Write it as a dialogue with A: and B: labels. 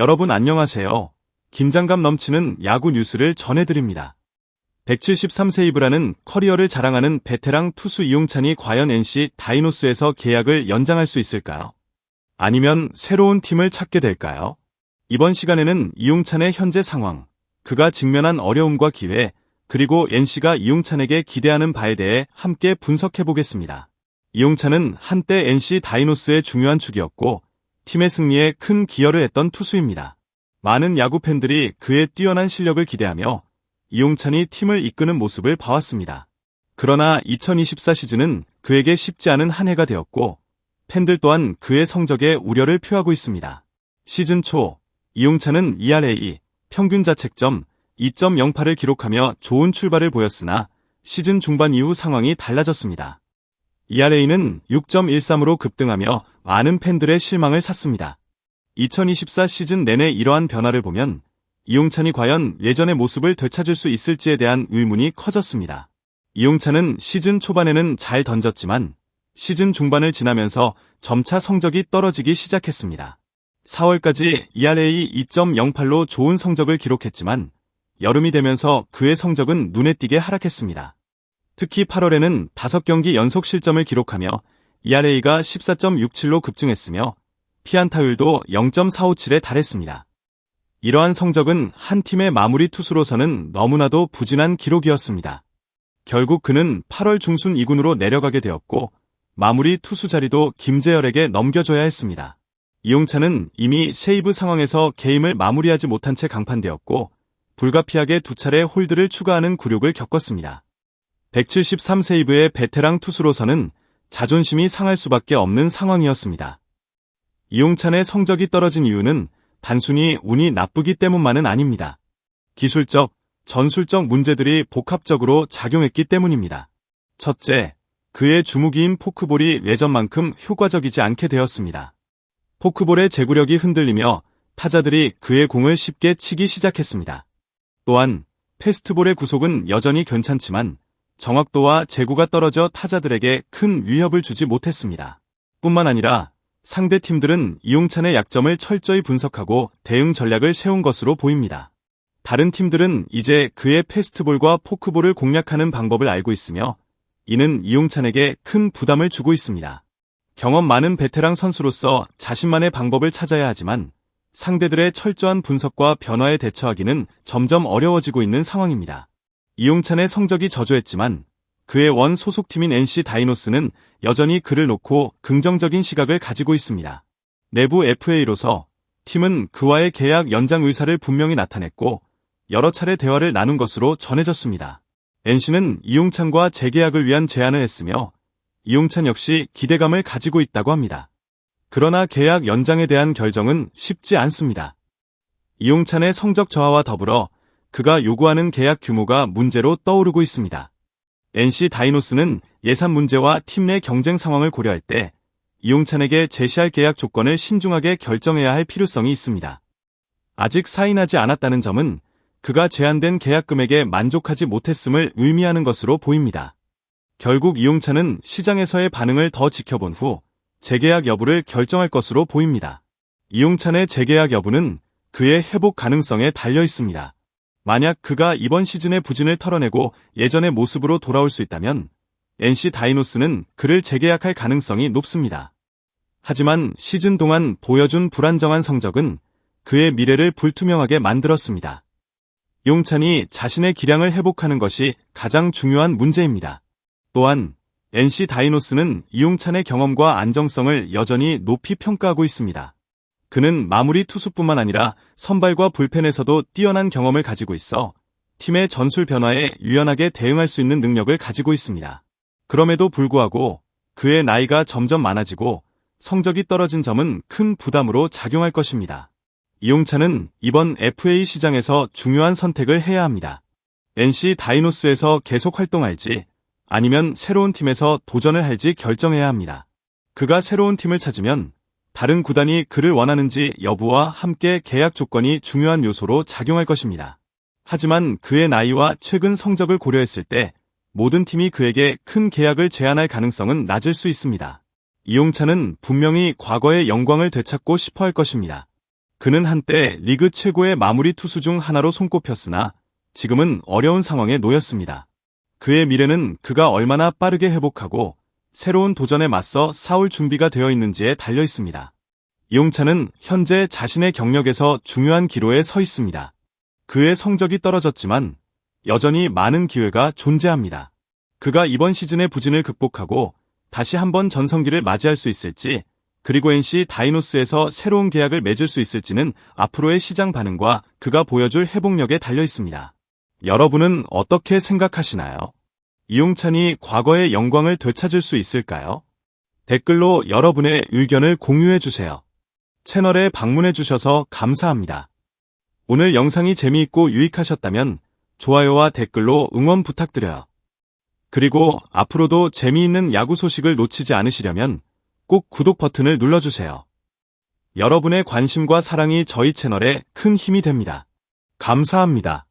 A: 여러분 안녕하세요. 긴장감 넘치는 야구 뉴스를 전해드립니다. 173세이브라는 커리어를 자랑하는 베테랑 투수 이용찬이 과연 NC 다이노스에서 계약을 연장할 수 있을까요? 아니면 새로운 팀을 찾게 될까요? 이번 시간에는 이용찬의 현재 상황, 그가 직면한 어려움과 기회, 그리고 NC가 이용찬에게 기대하는 바에 대해 함께 분석해 보겠습니다. 이용찬은 한때 NC 다이노스의 중요한 축이었고 팀의 승리에 큰 기여를 했던 투수입니다. 많은 야구 팬들이 그의 뛰어난 실력을 기대하며 이용찬이 팀을 이끄는 모습을 봐왔습니다. 그러나 2024 시즌은 그에게 쉽지 않은 한 해가 되었고 팬들 또한 그의 성적에 우려를 표하고 있습니다. 시즌 초 이용찬은 ERA 평균 자책점 2.08을 기록하며 좋은 출발을 보였으나 시즌 중반 이후 상황이 달라졌습니다. ERA는 6.13으로 급등하며 많은 팬들의 실망을 샀습니다. 2024 시즌 내내 이러한 변화를 보면 이용찬이 과연 예전의 모습을 되찾을 수 있을지에 대한 의문이 커졌습니다. 이용찬은 시즌 초반에는 잘 던졌지만 시즌 중반을 지나면서 점차 성적이 떨어지기 시작했습니다. 4월까지 ERA 2.08로 좋은 성적을 기록했지만 여름이 되면서 그의 성적은 눈에 띄게 하락했습니다. 특히 8월에는 5경기 연속 실점을 기록하며 ERA가 14.67로 급증했으며 피안타율도 0.457에 달했습니다. 이러한 성적은 한 팀의 마무리 투수로서는 너무나도 부진한 기록이었습니다. 결국 그는 8월 중순 2군으로 내려가게 되었고 마무리 투수 자리도 김재열에게 넘겨줘야 했습니다. 이용찬은 이미 세이브 상황에서 게임을 마무리하지 못한 채 강판되었고 불가피하게 두 차례 홀드를 추가하는 굴욕을 겪었습니다. 173 세이브의 베테랑 투수로서는 자존심이 상할 수밖에 없는 상황이었습니다. 이용찬의 성적이 떨어진 이유는 단순히 운이 나쁘기 때문만은 아닙니다. 기술적, 전술적 문제들이 복합적으로 작용했기 때문입니다. 첫째, 그의 주무기인 포크볼이 예전만큼 효과적이지 않게 되었습니다. 포크볼의 제구력이 흔들리며 타자들이 그의 공을 쉽게 치기 시작했습니다. 또한 패스트볼의 구속은 여전히 괜찮지만 정확도와 제구가 떨어져 타자들에게 큰 위협을 주지 못했습니다. 뿐만 아니라 상대 팀들은 이용찬의 약점을 철저히 분석하고 대응 전략을 세운 것으로 보입니다. 다른 팀들은 이제 그의 패스트볼과 포크볼을 공략하는 방법을 알고 있으며 이는 이용찬에게 큰 부담을 주고 있습니다. 경험 많은 베테랑 선수로서 자신만의 방법을 찾아야 하지만 상대들의 철저한 분석과 변화에 대처하기는 점점 어려워지고 있는 상황입니다. 이용찬의 성적이 저조했지만 그의 원 소속팀인 NC 다이노스는 여전히 그를 놓고 긍정적인 시각을 가지고 있습니다. 내부 FA로서 팀은 그와의 계약 연장 의사를 분명히 나타냈고 여러 차례 대화를 나눈 것으로 전해졌습니다. NC는 이용찬과 재계약을 위한 제안을 했으며 이용찬 역시 기대감을 가지고 있다고 합니다. 그러나 계약 연장에 대한 결정은 쉽지 않습니다. 이용찬의 성적 저하와 더불어 그가 요구하는 계약 규모가 문제로 떠오르고 있습니다. NC 다이노스는 예산 문제와 팀 내 경쟁 상황을 고려할 때 이용찬에게 제시할 계약 조건을 신중하게 결정해야 할 필요성이 있습니다. 아직 사인하지 않았다는 점은 그가 제한된 계약 금액에 만족하지 못했음을 의미하는 것으로 보입니다. 결국 이용찬은 시장에서의 반응을 더 지켜본 후 재계약 여부를 결정할 것으로 보입니다. 이용찬의 재계약 여부는 그의 회복 가능성에 달려 있습니다. 만약 그가 이번 시즌의 부진을 털어내고 예전의 모습으로 돌아올 수 있다면 NC 다이노스는 그를 재계약할 가능성이 높습니다. 하지만 시즌 동안 보여준 불안정한 성적은 그의 미래를 불투명하게 만들었습니다. 용찬이 자신의 기량을 회복하는 것이 가장 중요한 문제입니다. 또한 NC 다이노스는 이용찬의 경험과 안정성을 여전히 높이 평가하고 있습니다. 그는 마무리 투수뿐만 아니라 선발과 불펜에서도 뛰어난 경험을 가지고 있어 팀의 전술 변화에 유연하게 대응할 수 있는 능력을 가지고 있습니다. 그럼에도 불구하고 그의 나이가 점점 많아지고 성적이 떨어진 점은 큰 부담으로 작용할 것입니다. 이용찬은 이번 FA 시장에서 중요한 선택을 해야 합니다. NC 다이노스에서 계속 활동할지 아니면 새로운 팀에서 도전을 할지 결정해야 합니다. 그가 새로운 팀을 찾으면 다른 구단이 그를 원하는지 여부와 함께 계약 조건이 중요한 요소로 작용할 것입니다. 하지만 그의 나이와 최근 성적을 고려했을 때 모든 팀이 그에게 큰 계약을 제안할 가능성은 낮을 수 있습니다. 이용찬은 분명히 과거의 영광을 되찾고 싶어 할 것입니다. 그는 한때 리그 최고의 마무리 투수 중 하나로 손꼽혔으나 지금은 어려운 상황에 놓였습니다. 그의 미래는 그가 얼마나 빠르게 회복하고 새로운 도전에 맞서 싸울 준비가 되어 있는지에 달려 있습니다. 이용찬은 현재 자신의 경력에서 중요한 기로에 서 있습니다. 그의 성적이 떨어졌지만 여전히 많은 기회가 존재합니다. 그가 이번 시즌의 부진을 극복하고 다시 한번 전성기를 맞이할 수 있을지 그리고 NC 다이노스에서 새로운 계약을 맺을 수 있을지는 앞으로의 시장 반응과 그가 보여줄 회복력에 달려 있습니다. 여러분은 어떻게 생각하시나요? 이용찬이 과거의 영광을 되찾을 수 있을까요? 댓글로 여러분의 의견을 공유해 주세요. 채널에 방문해 주셔서 감사합니다. 오늘 영상이 재미있고 유익하셨다면 좋아요와 댓글로 응원 부탁드려요. 그리고 앞으로도 재미있는 야구 소식을 놓치지 않으시려면 꼭 구독 버튼을 눌러주세요. 여러분의 관심과 사랑이 저희 채널에 큰 힘이 됩니다. 감사합니다.